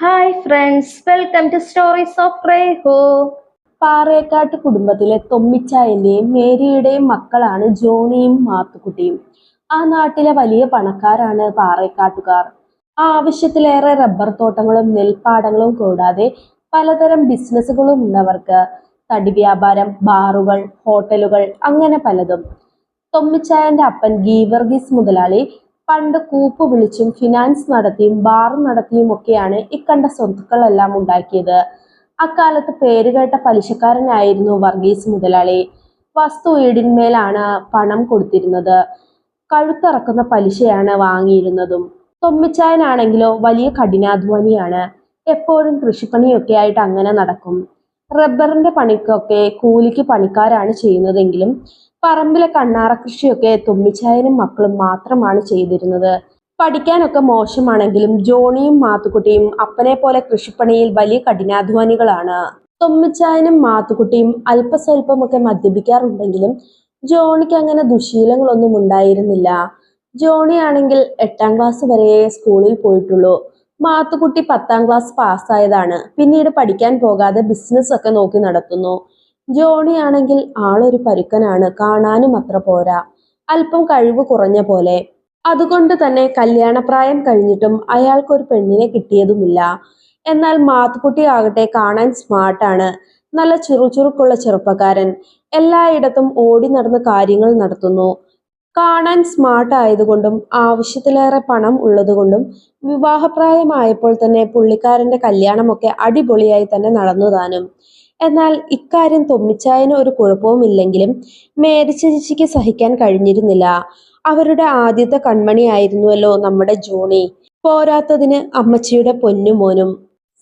Hi friends welcome to stories of റേഹോ Parekkattu കുടുംബത്തിലെ തൊമ്മിച്ചായന്റെയും മേരിയുടെയും മക്കളാണ് ജോണിയും മാത്തുക്കുട്ടിയും. ആ നാട്ടിലെ വലിയ പണക്കാരാണ് പാറേക്കാട്ടുകാർ ആവശ്യത്തിലേറെ റബ്ബർ തോട്ടങ്ങളും നെൽപ്പാടങ്ങളും കൂടാതെ പലതരം ബിസിനസ്സുകളും ഉള്ളവർക്ക് തടി വ്യാപാരം ബാറുകൾ ഹോട്ടലുകൾ അങ്ങനെ പലതും. തൊമ്മിച്ചായന്റെ അപ്പൻ ഗീവർഗീസ് മുതലാളി പണ്ട് കൂപ്പ് വിളിച്ചും ഫിനാൻസ് നടത്തിയും ബാർ നടത്തിയും ഒക്കെയാണ് ഇക്കണ്ട സ്വത്തുക്കളെല്ലാം ഉണ്ടാക്കിയത്. അക്കാലത്ത് പേരുകേട്ട പലിശക്കാരനായിരുന്നു വർഗീസ് മുതലാളി. വസ്തു ഈടിന്മേലാണ് പണം കൊടുത്തിരുന്നത്. കഴുത്തിറക്കുന്ന പലിശയാണ് വാങ്ങിയിരുന്നതും. തൊമ്മിച്ചായനാണെങ്കിലോ വലിയ കഠിനാധ്വാനിയാണ്. എപ്പോഴും കൃഷിപ്പണിയൊക്കെ ആയിട്ട് അങ്ങനെ നടക്കും. റബ്ബറിന്റെ പണിക്കൊക്കെ കൂലിക്ക് പണിക്കാരാണ് ചെയ്യുന്നതെങ്കിലും പറമ്പിലെ കണ്ണാറ കൃഷിയൊക്കെ തുമ്മിച്ചായനും മക്കളും മാത്രമാണ് ചെയ്തിരുന്നത്. പഠിക്കാനൊക്കെ മോശമാണെങ്കിലും ജോണിയും മാത്തുക്കുട്ടിയും അപ്പനെ പോലെ കൃഷിപ്പണിയിൽ വലിയ കഠിനാധ്വാനികളാണ്. തൊമ്മിച്ചായനും മാത്തുക്കുട്ടിയും അല്പസ്വല്പമൊക്കെ മദ്യപിക്കാറുണ്ടെങ്കിലും ജോണിക്ക് അങ്ങനെ ദുശീലങ്ങളൊന്നും ഉണ്ടായിരുന്നില്ല. ജോണി ആണെങ്കിൽ എട്ടാം ക്ലാസ് വരെ സ്കൂളിൽ പോയിട്ടുള്ളൂ. മാത്തുക്കുട്ടി പത്താം ക്ലാസ് പാസ്സായതാണ്. പിന്നീട് പഠിക്കാൻ പോകാതെ ബിസിനസ് ഒക്കെ നോക്കി നടത്തുന്നു. ജോണി ആണെങ്കിൽ ആളൊരു പരുക്കനാണ്. കാണാനും അത്ര പോരാ. അല്പം കഴിവ് കുറഞ്ഞ പോലെ. അതുകൊണ്ട് തന്നെ കല്യാണപ്രായം കഴിഞ്ഞിട്ടും അയാൾക്കൊരു പെണ്ണിനെ കിട്ടിയതുമില്ല. എന്നാൽ മാത്തുക്കുട്ടി ആകട്ടെ കാണാൻ സ്മാർട്ടാണ് നല്ല ചുറുചുറുക്കുള്ള ചെറുപ്പക്കാരൻ. എല്ലായിടത്തും ഓടി നടന്ന് കാര്യങ്ങൾ നടത്തുന്നു. കാണാൻ സ്മാർട്ട് ആയതുകൊണ്ടും ആവശ്യത്തിലേറെ പണം ഉള്ളതുകൊണ്ടും വിവാഹപ്രായമായപ്പോൾ തന്നെ പുള്ളിക്കാരന്റെ കല്യാണമൊക്കെ അടിപൊളിയായി തന്നെ നടന്നു താനും. എന്നാൽ ഇക്കാര്യം തൊമ്മിച്ചായന് ഒരു കുഴപ്പവുമില്ലെങ്കിലും മേരി ചേച്ചിക്ക് സഹിക്കാൻ കഴിഞ്ഞിരുന്നില്ല. അവരുടെ ആദ്യത്തെ കൺമണിയായിരുന്നുവല്ലോ നമ്മുടെ ജോണി. പോരാത്തതിന് അമ്മച്ചിയുടെ പൊന്നുമോനും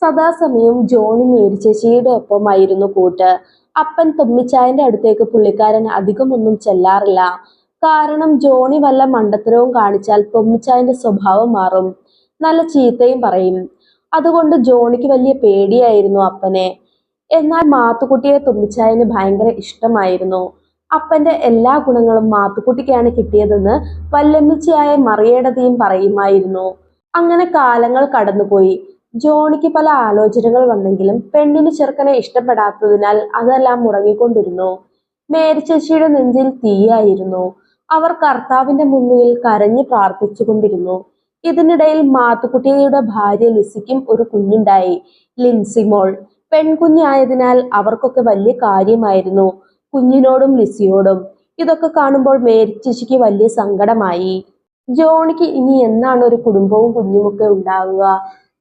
സദാസമയം ജോണി മേരിച്ചേച്ചിയുടെ ഒപ്പമായിരുന്നു കൂട്ട്. അപ്പൻ തൊമ്മിച്ചായന്റെ അടുത്തേക്ക് പുള്ളിക്കാരൻ അധികമൊന്നും ചെല്ലാറില്ല. കാരണം ജോണി വല്ല മണ്ടത്തരവും കാണിച്ചാൽ തൊമ്മിച്ചായന്റെ സ്വഭാവം മാറും. നല്ല ചീത്തയും പറയും. അതുകൊണ്ട് ജോണിക്ക് വലിയ പേടിയായിരുന്നു അപ്പനെ. എന്നാൽ മാത്തുക്കുട്ടിയെ തുമ്മിച്ചായന് ഭയങ്കര ഇഷ്ടമായിരുന്നു. അപ്പന്റെ എല്ലാ ഗുണങ്ങളും മാത്തുക്കുട്ടിക്കാണ് കിട്ടിയതെന്ന് വല്ലമ്മിച്ചയായ മറിയേടതിയും പറയുമായിരുന്നു. അങ്ങനെ കാലങ്ങൾ കടന്നുപോയി. ജോണിക്ക് പല ആലോചനകൾ വന്നെങ്കിലും പെണ്ണിന് ചെറുക്കനെ ഇഷ്ടപ്പെടാത്തതിനാൽ അതെല്ലാം മുടങ്ങിക്കൊണ്ടിരുന്നു. മേരിച്ചേച്ചിയുടെ നെഞ്ചിൽ തീയായിരുന്നു. അവർ കർത്താവിന്റെ മുന്നിൽ കരഞ്ഞു പ്രാർത്ഥിച്ചുകൊണ്ടിരുന്നു. ഇതിനിടയിൽ മാത്തുക്കുട്ടിയുടെ ഭാര്യ ലിസിക്കും ഒരു കുഞ്ഞുണ്ടായി. ലിൻസിമോൾ പെൺകുഞ്ഞായതിനാൽ അവർക്കൊക്കെ വലിയ കാര്യമായിരുന്നു. കുഞ്ഞിനോടും ലിസിയോടും. ഇതൊക്കെ കാണുമ്പോൾ മേരി ചേച്ചിക്ക് വലിയ സങ്കടമായി. ജോണിക്ക് ഇനി എന്നാണ് ഒരു കുടുംബവും കുഞ്ഞുമൊക്കെ ഉണ്ടാവുക?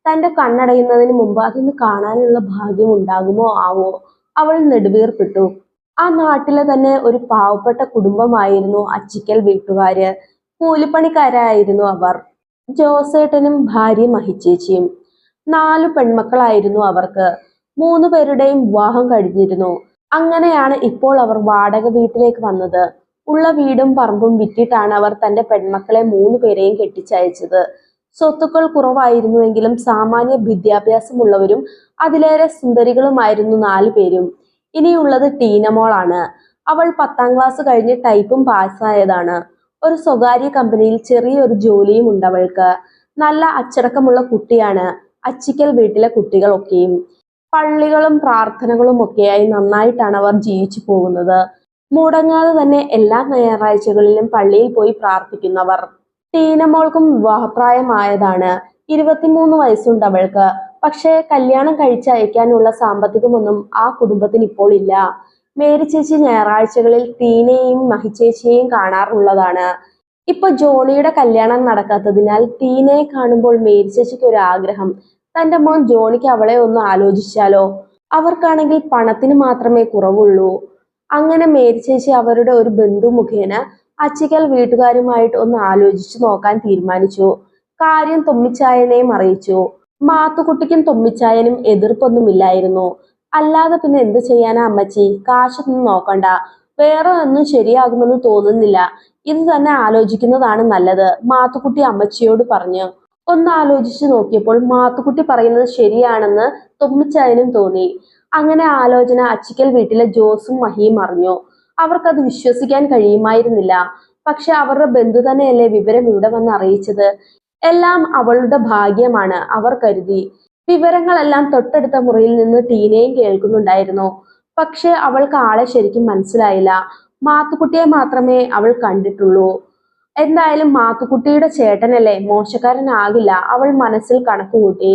തന്റെ കണ്ണടയുന്നതിന് മുമ്പ് അതൊന്ന് കാണാനുള്ള ഭാഗ്യം ഉണ്ടാകുമോ ആവോ? അവൾ നെടുവീർപ്പിട്ടു. ആ നാട്ടിലെ തന്നെ ഒരു പാവപ്പെട്ട കുടുംബമായിരുന്നു അച്ചിക്കൽ വീട്ടുകാര്. കൂലിപ്പണിക്കാരായിരുന്നു അവർ. ജോസേട്ടനും ഭാര്യ മഹിച്ചേച്ചിയും നാലു പെൺമക്കളായിരുന്നു അവർക്ക്. മൂന്നു പേരുടെയും വിവാഹം കഴിഞ്ഞിരുന്നു. അങ്ങനെയാണ് ഇപ്പോൾ അവർ വാടക വീട്ടിലേക്ക് വന്നത്. ഉള്ള വീടും പറമ്പും വിറ്റിട്ടാണ് അവർ തന്റെ പെൺമക്കളെ മൂന്നു പേരെയും കെട്ടിച്ചയച്ചത്. സ്വത്തുക്കൾ കുറവായിരുന്നുവെങ്കിലും സാമാന്യ വിദ്യാഭ്യാസമുള്ളവരും അതിലേറെ സുന്ദരികളുമായിരുന്നു നാലു പേരും. ഇനിയുള്ളത് ടീനമോളാണ് അവൾ പത്താം ക്ലാസ് കഴിഞ്ഞ് ടൈപ്പും പാസ്സായതാണ്. ഒരു സ്വകാര്യ കമ്പനിയിൽ ചെറിയൊരു ജോലിയും ഉണ്ട് അവൾക്ക്. നല്ല അച്ചടക്കമുള്ള കുട്ടിയാണ്. അച്ചിക്കൽ വീട്ടിലെ കുട്ടികളൊക്കെയും. പള്ളികളും പ്രാർത്ഥനകളും ഒക്കെയായി നന്നായിട്ടാണ് അവർ ജീവിച്ചു പോകുന്നത്. മുടങ്ങാതെ തന്നെ എല്ലാ ഞായറാഴ്ചകളിലും പള്ളിയിൽ പോയി പ്രാർത്ഥിക്കുന്നവർ. ടീനമോൾക്കും വിവാഹപ്രായമായതാണ്. ഇരുപത്തിമൂന്ന് വയസ്സുണ്ട് അവൾക്ക്. പക്ഷേ കല്യാണം കഴിച്ചയക്കാനുള്ള സാമ്പത്തികമൊന്നും ആ കുടുംബത്തിന് ഇപ്പോൾ ഇല്ല. മേരി ചേച്ചി ഞായറാഴ്ചകളിൽ ടീനയെയും മഹിച്ചേച്ചിയെയും കാണാറുള്ളതാണ്. ഇപ്പൊ ജോണിയുടെ കല്യാണം നടക്കാത്തതിനാൽ ടീനയെ കാണുമ്പോൾ മേരി ചേച്ചിക്ക് ഒരു ആഗ്രഹം. തന്റെ മോൻ ജോണിക്ക് അവളെ ഒന്ന് ആലോചിച്ചാലോ? അവർക്കാണെങ്കിൽ പണത്തിന് മാത്രമേ കുറവുള്ളൂ. അങ്ങനെ മേരി ചേച്ചി അവരുടെ ഒരു ബന്ധു മുഖേന അച്ചിക്കൽ വീട്ടുകാരുമായിട്ട് ഒന്ന് ആലോചിച്ചു നോക്കാൻ തീരുമാനിച്ചു. കാര്യം തൊമ്മിച്ചായനെയും അറിയിച്ചു. മാത്തുക്കുട്ടിക്കും തൊമ്മിച്ചായനും എതിർപ്പൊന്നുമില്ലായിരുന്നു. അല്ലാതെ പിന്നെ എന്ത് ചെയ്യാനാ അമ്മച്ചി? കാശൊന്നും നോക്കണ്ട. വേറെ ഒന്നും ശരിയാകുമെന്ന് തോന്നുന്നില്ല. ഇത് തന്നെ ആലോചിക്കുന്നതാണ് നല്ലത് മാത്തുക്കുട്ടി അമ്മച്ചിയോട് പറഞ്ഞു. ഒന്ന് ആലോചിച്ചു നോക്കിയപ്പോൾ മാത്തുക്കുട്ടി പറയുന്നത് ശരിയാണെന്ന് തൊമ്മിച്ചായനും തോന്നി. അങ്ങനെ ആലോചന അച്ചിക്കൽ വീട്ടിലെ ജോസും മഹിയും അറിഞ്ഞു. അവർക്കത് വിശ്വസിക്കാൻ കഴിയുമായിരുന്നില്ല. പക്ഷെ അവരുടെ ബന്ധു തന്നെയല്ലേ വിവരം ഇവിടെ വന്ന് അറിയിച്ചത്? എല്ലാം അവളുടെ ഭാഗ്യമാണ് അവർ കരുതി. വിവരങ്ങളെല്ലാം തൊട്ടടുത്ത മുറിയിൽ നിന്ന് ടീനയും കേൾക്കുന്നുണ്ടായിരുന്നു. പക്ഷെ അവൾക്ക് ആളെ ശരിക്കും മനസ്സിലായില്ല. മാത്തുക്കുട്ടിയെ മാത്രമേ അവൾ കണ്ടിട്ടുള്ളൂ. എന്തായാലും മാത്തുക്കുട്ടിയുടെ ചേട്ടനല്ലേ? മോശക്കാരനാകില്ല. അവൾ മനസ്സിൽ കണക്കുകൂട്ടി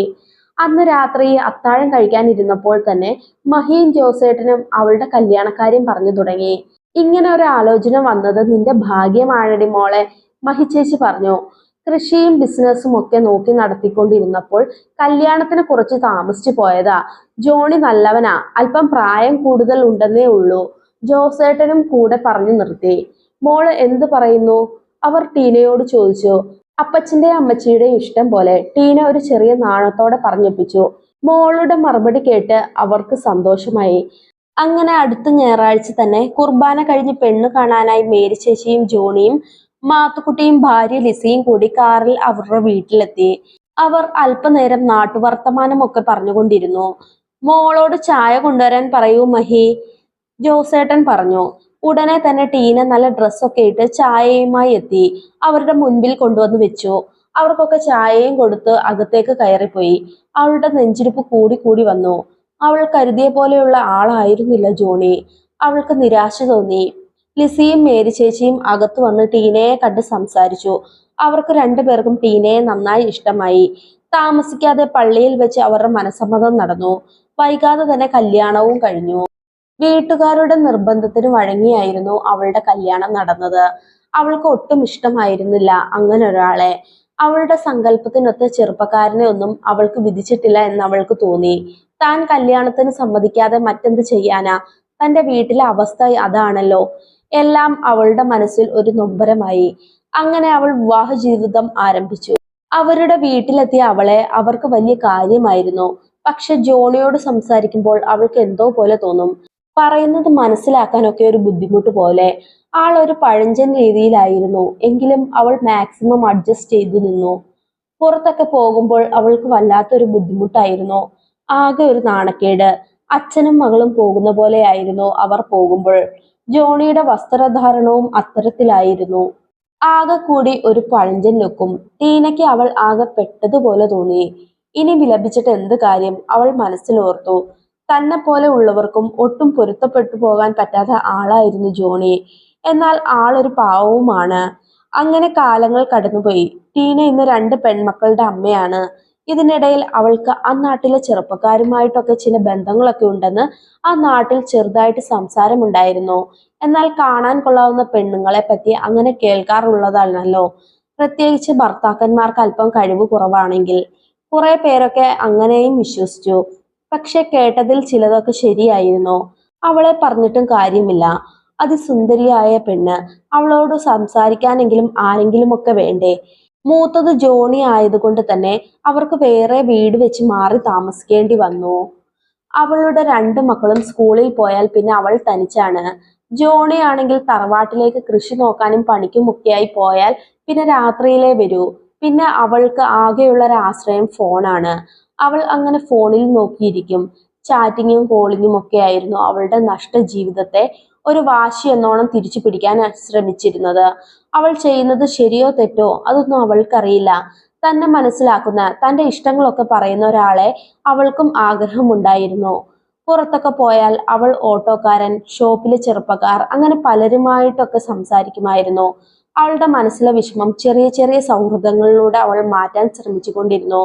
അന്ന് രാത്രി അത്താഴം കഴിക്കാനിരുന്നപ്പോൾ തന്നെ മഹിയും ജോസേട്ടനും അവളുടെ കല്യാണക്കാര്യം പറഞ്ഞു തുടങ്ങി. ഇങ്ങനെ ഒരു ആലോചന വന്നത് നിന്റെ ഭാഗ്യമാണടി മോളെ മഹി ചേച്ചി പറഞ്ഞു. കൃഷിയും ബിസിനസ്സും ഒക്കെ നോക്കി നടത്തിക്കൊണ്ടിരുന്നപ്പോൾ കല്യാണത്തിന് കുറച്ച് താമസിച്ചു പോയതാ. ജോണി നല്ലവനാ. അല്പം പ്രായം കൂടുതൽ ഉണ്ടെന്നേ ഉള്ളൂ. ജോസേട്ടനും കൂടെ പറഞ്ഞു നിർത്തി. മോൾ എന്തു പറയുന്നു? അവർ ടീനയോട് ചോദിച്ചു അപ്പച്ചന്റെ അമ്മച്ചിയുടെ ഇഷ്ടം പോലെ ടീന ഒരു ചെറിയ നാണത്തോടെ പറഞ്ഞൊപ്പിച്ചു. മോളുടെ മറുപടി കേട്ട് അവർക്ക് സന്തോഷമായി. അങ്ങനെ അടുത്ത ഞായറാഴ്ച തന്നെ കുർബാന കഴിഞ്ഞ് പെണ്ണു കാണാനായി മേരി ചേച്ചിയും ജോണിയും മാത്തുക്കുട്ടിയും ഭാര്യ ലിസിയും കൂടി കാറിൽ അവരുടെ വീട്ടിലെത്തി. അവർ അല്പനേരം നാട്ടുവർത്തമാനമൊക്കെ പറഞ്ഞുകൊണ്ടിരുന്നു. മോളോട് ചായ കൊണ്ടുവരാൻ പറയൂ മഹി ജോസേട്ടൻ പറഞ്ഞു. ഉടനെ തന്നെ ടീന നല്ല ഡ്രസ്സൊക്കെ ഇട്ട് ചായയുമായി എത്തി. അവരുടെ മുൻപിൽ കൊണ്ടുവന്ന് വെച്ചു. അവർക്കൊക്കെ ചായയും കൊടുത്ത് അകത്തേക്ക് കയറിപ്പോയി. അവളുടെ നെഞ്ചിരിപ്പ് കൂടി കൂടി വന്നു. അവൾ കരുതിയ പോലെയുള്ള ആളായിരുന്നില്ല ജോണി. അവൾക്ക് നിരാശ തോന്നി. ലിസിയും മേരി ചേച്ചിയും അകത്തു വന്ന് ടീനയെ കണ്ട് സംസാരിച്ചു. അവർക്ക് രണ്ടുപേർക്കും ടീനയെ നന്നായി ഇഷ്ടമായി. താമസിക്കാതെ പള്ളിയിൽ വെച്ച് അവരുടെ മനസ്സമ്മതം നടന്നു. വൈകാതെ തന്നെ കല്യാണവും കഴിഞ്ഞു. വീട്ടുകാരുടെ നിർബന്ധത്തിന് വഴങ്ങിയായിരുന്നു അവളുടെ കല്യാണം നടന്നത്. അവൾക്ക് ഒട്ടും ഇഷ്ടമായിരുന്നില്ല അങ്ങനെ ഒരാളെ. അവളുടെ സങ്കല്പത്തിനൊത്ത ചെറുപ്പക്കാരനെ ഒന്നും അവൾക്ക് വിധിച്ചിട്ടില്ല എന്ന് അവൾക്ക് തോന്നി. താൻ കല്യാണത്തിന് സമ്മതിക്കാതെ മറ്റെന്ത് ചെയ്യാനാ? തന്റെ വീട്ടിലെ അവസ്ഥ അതാണല്ലോ. എല്ലാം അവളുടെ മനസ്സിൽ ഒരു നൊമ്പരമായി. അങ്ങനെ അവൾ വിവാഹ ജീവിതം ആരംഭിച്ചു. അവരുടെ വീട്ടിലെത്തിയ അവളെ അവർക്ക് വലിയ കാര്യമായിരുന്നു. പക്ഷെ ജോണിയോട് സംസാരിക്കുമ്പോൾ അവൾക്ക് എന്തോ പോലെ തോന്നും. പറയുന്നത് മനസ്സിലാക്കാനൊക്കെ ഒരു ബുദ്ധിമുട്ട് പോലെ. ആൾ ഒരു പഴഞ്ചൻ രീതിയിലായിരുന്നു. എങ്കിലും അവൾ മാക്സിമം അഡ്ജസ്റ്റ് ചെയ്തു നിന്നു. പുറത്തൊക്കെ പോകുമ്പോൾ അവൾക്ക് വല്ലാത്തൊരു ബുദ്ധിമുട്ടായിരുന്നു. ആകെ ഒരു നാണക്കേട്. അച്ഛനും മകളും പോകുന്ന പോലെയായിരുന്നു അവർ പോകുമ്പോൾ. ജോണിയുടെ വസ്ത്രധാരണവും അത്തരത്തിലായിരുന്നു. ആകെ കൂടി ഒരു പഴഞ്ചൻ ലുക്കും ടീനയ്ക്ക് അവൾ ആകെ പെട്ടതുപോലെ തോന്നി. ഇനി വിലപിച്ചിട്ട് എന്ത് കാര്യം? അവൾ മനസ്സിലോർത്തു. തന്നെ പോലെ ഉള്ളവർക്കും ഒട്ടും പൊരുത്തപ്പെട്ടു പോകാൻ പറ്റാത്ത ആളായിരുന്നു ജോണി. എന്നാൽ ആളൊരു പാവവുമാണ്. അങ്ങനെ കാലങ്ങൾ കടന്നുപോയി. ടീന ഇന്ന് രണ്ട് പെൺമക്കളുടെ അമ്മയാണ്. ഇതിനിടയിൽ അവൾക്ക് ആ നാട്ടിലെ ചെറുപ്പക്കാരുമായിട്ടൊക്കെ ചില ബന്ധങ്ങളൊക്കെ ഉണ്ടെന്ന് ആ നാട്ടിൽ ചെറുതായിട്ട് സംസാരമുണ്ടായിരുന്നു. എന്നാൽ കാണാൻ കൊള്ളാവുന്ന പെണ്ണുങ്ങളെ പറ്റി അങ്ങനെ കേൾക്കാറുള്ളതാണല്ലോ. പ്രത്യേകിച്ച് ഭർത്താക്കന്മാർക്ക് അല്പം കഴിവ് കുറവാണെങ്കിൽ. കുറെ പേരൊക്കെ അങ്ങനെയും വിശ്വസിച്ചു. പക്ഷെ കേട്ടതിൽ ചിലതൊക്കെ ശരിയായിരുന്നു. അവളെ പറഞ്ഞിട്ടും കാര്യമില്ല. അതിസുന്ദരിയായ പെണ്ണ്. അവളോട് സംസാരിക്കാനെങ്കിലും ആരെങ്കിലും ഒക്കെ വേണ്ടേ? മൂത്തത് ജോണി ആയതുകൊണ്ട് തന്നെ അവർക്ക് വേറെ വീട് വെച്ച് മാറി താമസിക്കേണ്ടി വന്നു. അവളുടെ രണ്ട് മക്കളും സ്കൂളിൽ പോയാൽ പിന്നെ അവൾ തനിച്ചാണ്. ജോണി ആണെങ്കിൽ തറവാട്ടിലേക്ക് കൃഷി നോക്കാനും പണിക്കും ഒക്കെയായി പോയാൽ പിന്നെ രാത്രിയിലേ വരൂ. പിന്നെ അവൾക്ക് ആകെയുള്ള ഒരു ആശ്രയം ഫോണാണ്. അവൾ അങ്ങനെ ഫോണിൽ നോക്കിയിരിക്കും. ചാറ്റിങ്ങും കോളിങ്ങും ഒക്കെ ആയിരുന്നു അവളുടെ നഷ്ട ജീവിതത്തെ ഒരു വാശി എന്നോണം തിരിച്ചു പിടിക്കാൻ ശ്രമിച്ചിരുന്നത്. അവൾ ചെയ്യുന്നത് ശരിയോ തെറ്റോ അതൊന്നും അവൾക്കറിയില്ല. തന്നെ മനസ്സിലാക്കുന്ന തന്റെ ഇഷ്ടങ്ങളൊക്കെ പറയുന്ന ഒരാളെ അവൾക്കും ആഗ്രഹമുണ്ടായിരുന്നു. പുറത്തൊക്കെ പോയാൽ അവൾ ഓട്ടോക്കാരൻ ഷോപ്പിലെ ചെറുപ്പക്കാർ അങ്ങനെ പലരുമായിട്ടൊക്കെ സംസാരിക്കുമായിരുന്നു. അവളുടെ മനസ്സിലെ വിഷമം ചെറിയ ചെറിയ സൗഹൃദങ്ങളിലൂടെ അവൾ മാറ്റാൻ ശ്രമിച്ചുകൊണ്ടിരുന്നു.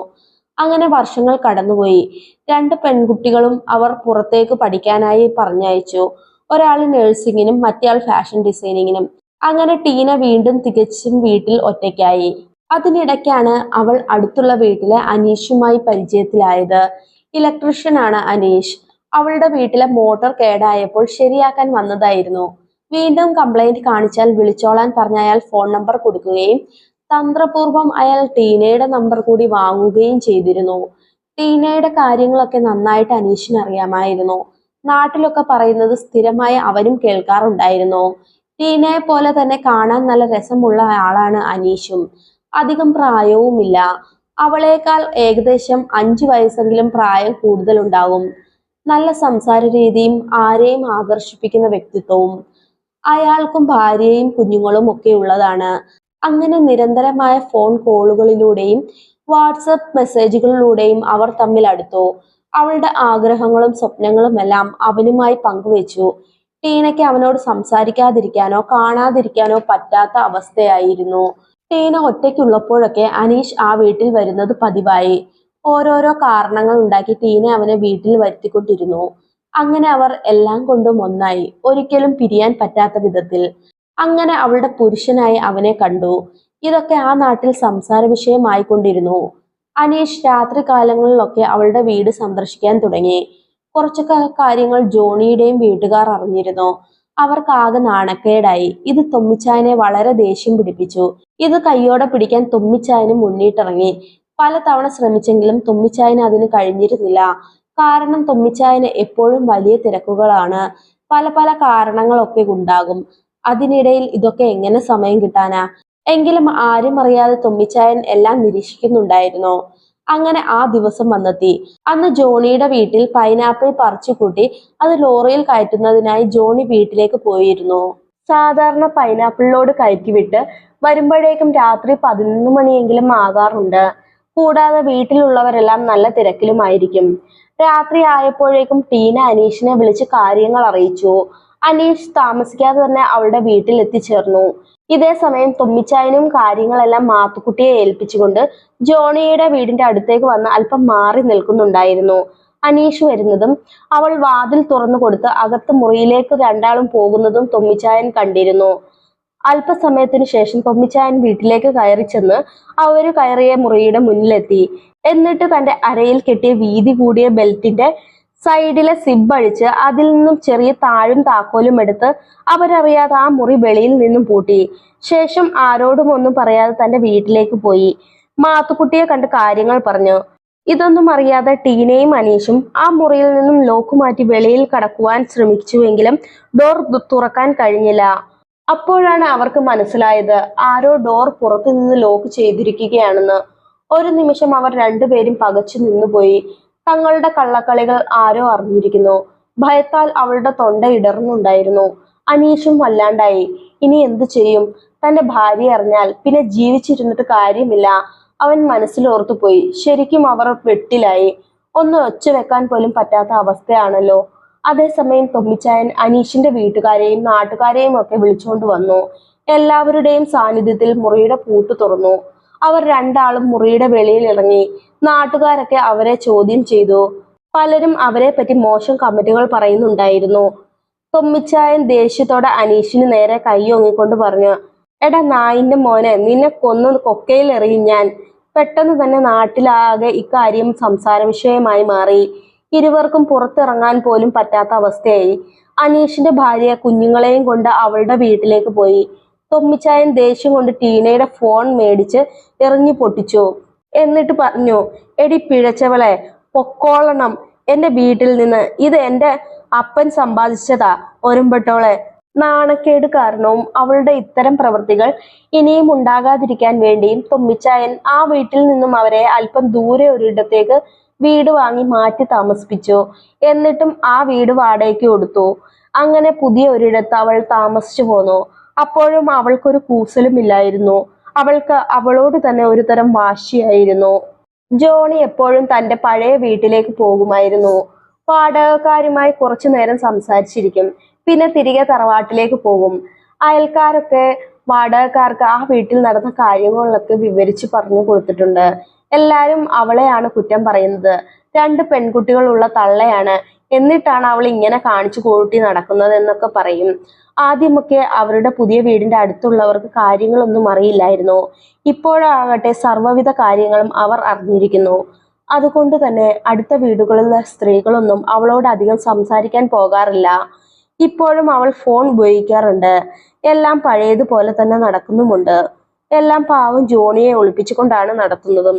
അങ്ങനെ വർഷങ്ങൾ കടന്നുപോയി. രണ്ട് പെൺകുട്ടികളും അവർ പുറത്തേക്ക് പഠിക്കാനായി പറഞ്ഞയച്ചു. ഒരാൾ നഴ്സിങ്ങിനും മറ്റേയാൾ ഫാഷൻ ഡിസൈനിങ്ങിനും. അങ്ങനെ ടീന വീണ്ടും തികച്ചും വീട്ടിൽ ഒറ്റയ്ക്കായി. അതിനിടയ്ക്കാണ് അവൾ അടുത്തുള്ള വീട്ടിലെ അനീഷുമായി പരിചയത്തിലായത്. ഇലക്ട്രീഷ്യനാണ് അനീഷ്. അവളുടെ വീട്ടിലെ മോട്ടോർ കേടായപ്പോൾ ശരിയാക്കാൻ വന്നതായിരുന്നു. വീണ്ടും കംപ്ലൈന്റ് കാണിച്ചാൽ വിളിച്ചോളാൻ പറഞ്ഞ അയാൾ ഫോൺ നമ്പർ കൊടുക്കുകയും തന്ത്രപൂർവം അയാൾ ടീനയുടെ നമ്പർ കൂടി വാങ്ങുകയും ചെയ്തിരുന്നു. ടീനയുടെ കാര്യങ്ങളൊക്കെ നന്നായിട്ട് അനീഷിന് അറിയാമായിരുന്നു. നാട്ടിലൊക്കെ പറയുന്നത് സ്ഥിരമായി അവനും കേൾക്കാറുണ്ടായിരുന്നു. ടീനയെ പോലെ തന്നെ കാണാൻ നല്ല രസമുള്ള ആളാണ് അനീഷും. അധികം പ്രായവുമില്ല. അവളേക്കാൾ ഏകദേശം അഞ്ചു വയസ്സെങ്കിലും പ്രായം കൂടുതലുണ്ടാകും നല്ല സംസാര രീതിയും ആരെയും ആകർഷിപ്പിക്കുന്ന വ്യക്തിത്വവും അയാൾക്കും ഭാര്യയും കുഞ്ഞുങ്ങളും ഒക്കെ ഉള്ളതാണ്. അങ്ങനെ നിരന്തരമായ ഫോൺ കോളുകളിലൂടെയും വാട്സപ്പ് മെസ്സേജുകളിലൂടെയും അവർ തമ്മിൽ അടുത്തു. അവളുടെ ആഗ്രഹങ്ങളും സ്വപ്നങ്ങളും എല്ലാം അവനുമായി പങ്കുവെച്ചു. ടീനയ്ക്ക് അവനോട് സംസാരിക്കാതിരിക്കാനോ കാണാതിരിക്കാനോ പറ്റാത്ത അവസ്ഥയായിരുന്നു. ടീന ഒറ്റയ്ക്കുള്ളപ്പോഴൊക്കെ അനീഷ് ആ വീട്ടിൽ വരുന്നത് പതിവായി. ഓരോരോ കാരണങ്ങൾ ഉണ്ടാക്കി ടീന അവനെ വീട്ടിൽ വരുത്തിക്കൊണ്ടിരുന്നു. അങ്ങനെ അവർ എല്ലാം കൊണ്ടും ഒന്നായി. ഒരിക്കലും പിരിയാൻ പറ്റാത്ത വിധത്തിൽ. അങ്ങനെ അവളുടെ പുരുഷനായി അവനെ കണ്ടു. ഇതൊക്കെ ആ നാട്ടിൽ സംസാര വിഷയമായിക്കൊണ്ടിരുന്നു. അനീഷ് രാത്രി കാലങ്ങളിലൊക്കെ അവളുടെ വീട് സന്ദർശിക്കാൻ തുടങ്ങി. കുറച്ചൊക്കെ കാര്യങ്ങൾ ജോണിയുടെയും വീട്ടുകാർ അറിഞ്ഞിരുന്നു. അവർക്കാകെ നാണക്കേടായി. ഇത് തൊമ്മിച്ചായനെ വളരെ ദേഷ്യം പിടിപ്പിച്ചു. ഇത് കയ്യോടെ പിടിക്കാൻ തൊമ്മിച്ചായന് മുന്നിട്ടിറങ്ങി. പലതവണ ശ്രമിച്ചെങ്കിലും തൊമ്മിച്ചായന് അതിന് കഴിഞ്ഞിരുന്നില്ല. കാരണം തൊമ്മിച്ചായന് എപ്പോഴും വലിയ തിരക്കുകളാണ്. പല പല കാരണങ്ങളൊക്കെ ഉണ്ടാകും. അതിനിടയിൽ ഇതൊക്കെ എങ്ങനെ സമയം കിട്ടാനാ? എങ്കിലും ആരും അറിയാതെ തുമ്മിച്ചായൻ എല്ലാം നിരീക്ഷിക്കുന്നുണ്ടായിരുന്നു. അങ്ങനെ ആ ദിവസം വന്നെത്തി. അന്ന് ജോണിയുടെ വീട്ടിൽ പൈനാപ്പിൾ പറിച്ചുകൂട്ടി അത് ലോറിയിൽ കയറ്റുന്നതിനായി ജോണി വീട്ടിലേക്ക് പോയിരുന്നു. സാധാരണ പൈനാപ്പിളിനോട് ലോഡ് കയറ്റിവിട്ട് വരുമ്പോഴേക്കും രാത്രി പതിനൊന്ന് മണിയെങ്കിലും ആകാറുണ്ട്. കൂടാതെ വീട്ടിലുള്ളവരെല്ലാം നല്ല തിരക്കിലുമായിരിക്കും. രാത്രി ആയപ്പോഴേക്കും ടീന അനീഷിനെ വിളിച്ച് കാര്യങ്ങൾ അറിയിച്ചു. അനീഷ് താമസിക്കാതെ തന്നെ അവളുടെ വീട്ടിൽ എത്തിച്ചേർന്നു ഇതേ സമയം തുമ്മിച്ചായനും കാര്യങ്ങളെല്ലാം മാത്തുക്കുട്ടിയെ ഏൽപ്പിച്ചുകൊണ്ട് ജോണിയുടെ വീടിന്റെ അടുത്തേക്ക് വന്ന് അല്പം മാറി നിൽക്കുന്നുണ്ടായിരുന്നു. അനീഷ് വരുന്നതും അവൾ വാതിൽ തുറന്നു കൊടുത്ത് അകത്ത് മുറിയിലേക്ക് രണ്ടാളും പോകുന്നതും തുമ്മിച്ചായൻ കണ്ടിരുന്നു. അല്പസമയത്തിന് ശേഷം തൊമ്മിച്ചായൻ വീട്ടിലേക്ക് കയറി ചെന്ന് അവർ കയറിയ മുറിയുടെ മുന്നിലെത്തി. എന്നിട്ട് തന്റെ അരയിൽ കെട്ടിയ വീതി കൂടിയ ബെൽറ്റിന്റെ സൈഡിലെ സിബ് അഴിച്ച് അതിൽ നിന്നും ചെറിയ താഴും താക്കോലും എടുത്ത് അവരറിയാതെ ആ മുറി വെളിയിൽ നിന്നും പൂട്ടി. ശേഷം ആരോടും ഒന്നും പറയാതെ തന്റെ വീട്ടിലേക്ക് പോയി. മാത്തുക്കുട്ടിയെ കണ്ട് കാര്യങ്ങൾ പറഞ്ഞു. ഇതൊന്നും അറിയാതെ ടീനയും അനീഷും ആ മുറിയിൽ നിന്നും ലോക്ക് മാറ്റി വെളിയിൽ കടക്കുവാൻ ശ്രമിച്ചുവെങ്കിലും ഡോർ തുറക്കാൻ കഴിഞ്ഞില്ല. അപ്പോഴാണ് അവർക്ക് മനസ്സിലായത് ആരോ ഡോർ പുറത്തു നിന്ന് ലോക്ക് ചെയ്തിരിക്കുകയാണെന്ന്. ഒരു നിമിഷം അവർ രണ്ടുപേരും പകച്ചു നിന്നുപോയി. തങ്ങളുടെ കള്ളക്കളികൾ ആരോ അറിഞ്ഞിരിക്കുന്നു. ഭയത്താൽ അവളുടെ തൊണ്ട ഇടർന്നുണ്ടായിരുന്നു. അനീഷും വല്ലാണ്ടായി. ഇനി എന്തു ചെയ്യും? തന്റെ ഭാര്യ അറിഞ്ഞാൽ പിന്നെ ജീവിച്ചിരുന്നിട്ട് കാര്യമില്ല. അവൻ മനസ്സിലോർത്തുപോയി. ശരിക്കും അവർ വെട്ടിലായി. ഒന്ന് ഒച്ച വെക്കാൻ പോലും പറ്റാത്ത അവസ്ഥയാണല്ലോ. അതേസമയം തൊമ്മിച്ചായൻ അനീഷിന്റെ വീട്ടുകാരെയും നാട്ടുകാരെയും ഒക്കെ വിളിച്ചുകൊണ്ട് വന്നു. എല്ലാവരുടെയും സാന്നിധ്യത്തിൽ മുറിയുടെ പൂട്ട് തുറന്നു. അവർ രണ്ടാളും മുറിയുടെ വെളിയിൽ ഇറങ്ങി. നാട്ടുകാരൊക്കെ അവരെ ചോദ്യം ചെയ്തു. പലരും അവരെ പറ്റി മോശം കമന്റുകൾ പറയുന്നുണ്ടായിരുന്നു. തൊമ്മിച്ചായൻ ദേഷ്യത്തോടെ അനീഷിന് നേരെ കൈയൊങ്ങിക്കൊണ്ട് പറഞ്ഞു എടാ നായിന്റെ മോനെ നിന്നെ കൊന്നു കൊക്കയിൽ എറിയും ഞാൻ. പെട്ടെന്ന് തന്നെ നാട്ടിലാകെ ഇക്കാര്യം സംസാര വിഷയമായി മാറി. ഇരുവർക്കും പുറത്തിറങ്ങാൻ പോലും പറ്റാത്ത അവസ്ഥയായി. അനീഷിന്റെ ഭാര്യ കുഞ്ഞുങ്ങളെയും കൊണ്ട് അവളുടെ വീട്ടിലേക്ക് പോയി. തൊമ്മിച്ചായൻ ദേഷ്യം കൊണ്ട് ടീനയുടെ ഫോൺ മേടിച്ച് എറിഞ്ഞു പൊട്ടിച്ചു. എന്നിട്ട് പറഞ്ഞു എടി പിഴച്ചവളെ പൊക്കോളണം. എന്റെ വീട്ടിൽ നിന്ന് ഇത് എന്റെ അപ്പൻ സമ്പാദിച്ചതാ ഒരുമ്പെട്ടോളെ. നാണക്കേട് കാരണവും അവളുടെ ഇത്തരം പ്രവൃത്തികൾ ഇനിയും ഉണ്ടാകാതിരിക്കാൻ വേണ്ടിയും തൊമ്മിച്ചായൻ ആ വീട്ടിൽ നിന്നും അവരെ അല്പം ദൂരെ ഒരിടത്തേക്ക് വീട് വാങ്ങി മാറ്റി താമസിപ്പിച്ചു. എന്നിട്ടും ആ വീട് വാടകയ്ക്ക് കൊടുത്തു. അങ്ങനെ പുതിയ ഒരിടത്ത് അവൾ താമസിച്ചു പോന്നു. അപ്പോഴും അവൾക്കൊരു കൂസലും ഇല്ലായിരുന്നു. അവൾക്ക് അവളോട് തന്നെ ഒരു തരം വാശിയായിരുന്നു. ജോണി എപ്പോഴും തന്റെ പഴയ വീട്ടിലേക്ക് പോകുമായിരുന്നു. വാടകക്കാരുമായി കുറച്ചു നേരം സംസാരിച്ചിരിക്കും. പിന്നെ തിരികെ തറവാട്ടിലേക്ക് പോകും. അയൽക്കാരൊക്കെ വാടകക്കാർക്ക് ആ വീട്ടിൽ നടന്ന കാര്യങ്ങളൊക്കെ വിവരിച്ചു പറഞ്ഞു കൊടുത്തിട്ടുണ്ട്. എല്ലാരും അവളെയാണ് കുറ്റം പറയുന്നത്. രണ്ട് പെൺകുട്ടികളുള്ള തള്ളയാണ്. എന്നിട്ടാണ് അവൾ ഇങ്ങനെ കാണിച്ചു കൂട്ടി നടക്കുന്നത് എന്നൊക്കെ പറയും. ആദ്യമൊക്കെ അവരുടെ പുതിയ വീടിന്റെ അടുത്തുള്ളവർക്ക് കാര്യങ്ങളൊന്നും അറിയില്ലായിരുന്നു. ഇപ്പോഴാകട്ടെ സർവവിധ കാര്യങ്ങളും അവർ അറിഞ്ഞിരിക്കുന്നു. അതുകൊണ്ട് തന്നെ അടുത്ത വീടുകളിലെ സ്ത്രീകളൊന്നും അവളോട് അധികം സംസാരിക്കാൻ പോകാറില്ല. ഇപ്പോഴും അവൾ ഫോൺ ഉപയോഗിക്കാറുണ്ട്. എല്ലാം പഴയതുപോലെ തന്നെ നടക്കുന്നുമുണ്ട്. എല്ലാം പാവം ജോണിയെ ഒളിപ്പിച്ചുകൊണ്ടാണ് നടത്തുന്നതും.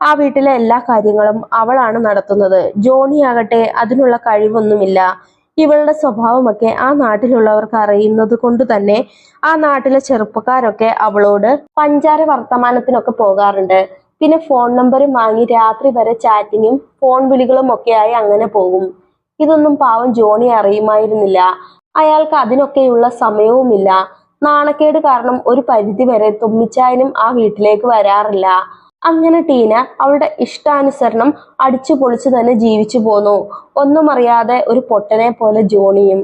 ആ വീട്ടിലെ എല്ലാ കാര്യങ്ങളും അവളാണ് നടത്തുന്നത്. ജോണി ആകട്ടെ അതിനുള്ള കഴിവൊന്നുമില്ല. ഇവളുടെ സ്വഭാവമൊക്കെ ആ നാട്ടിലുള്ളവർക്ക് അറിയുന്നത് കൊണ്ട് തന്നെ ആ നാട്ടിലെ ചെറുപ്പക്കാരൊക്കെ അവളോട് പഞ്ചാര വർത്തമാനത്തിനൊക്കെ പോകാറുണ്ട്. പിന്നെ ഫോൺ നമ്പറും വാങ്ങി രാത്രി വരെ ചാറ്റിങ്ങും ഫോൺ വിളികളും ഒക്കെയായി അങ്ങനെ പോകും. ഇതൊന്നും പാവം ജോണി അറിയുമായിരുന്നില്ല. അയാൾക്ക് അതിനൊക്കെയുള്ള സമയവുമില്ല. നാണക്കേട് കാരണം ഒരു പരിധി വരെ തുമ്മിച്ചായനും ആ വീട്ടിലേക്ക് വരാറില്ല. അങ്ങനെ ടീന അവളുടെ ഇഷ്ടാനുസരണം അടിച്ചു പൊളിച്ചു തന്നെ ജീവിച്ചു പോന്നു. ഒന്നും അറിയാതെ ഒരു പൊട്ടനെ പോലെ ജോണിയും.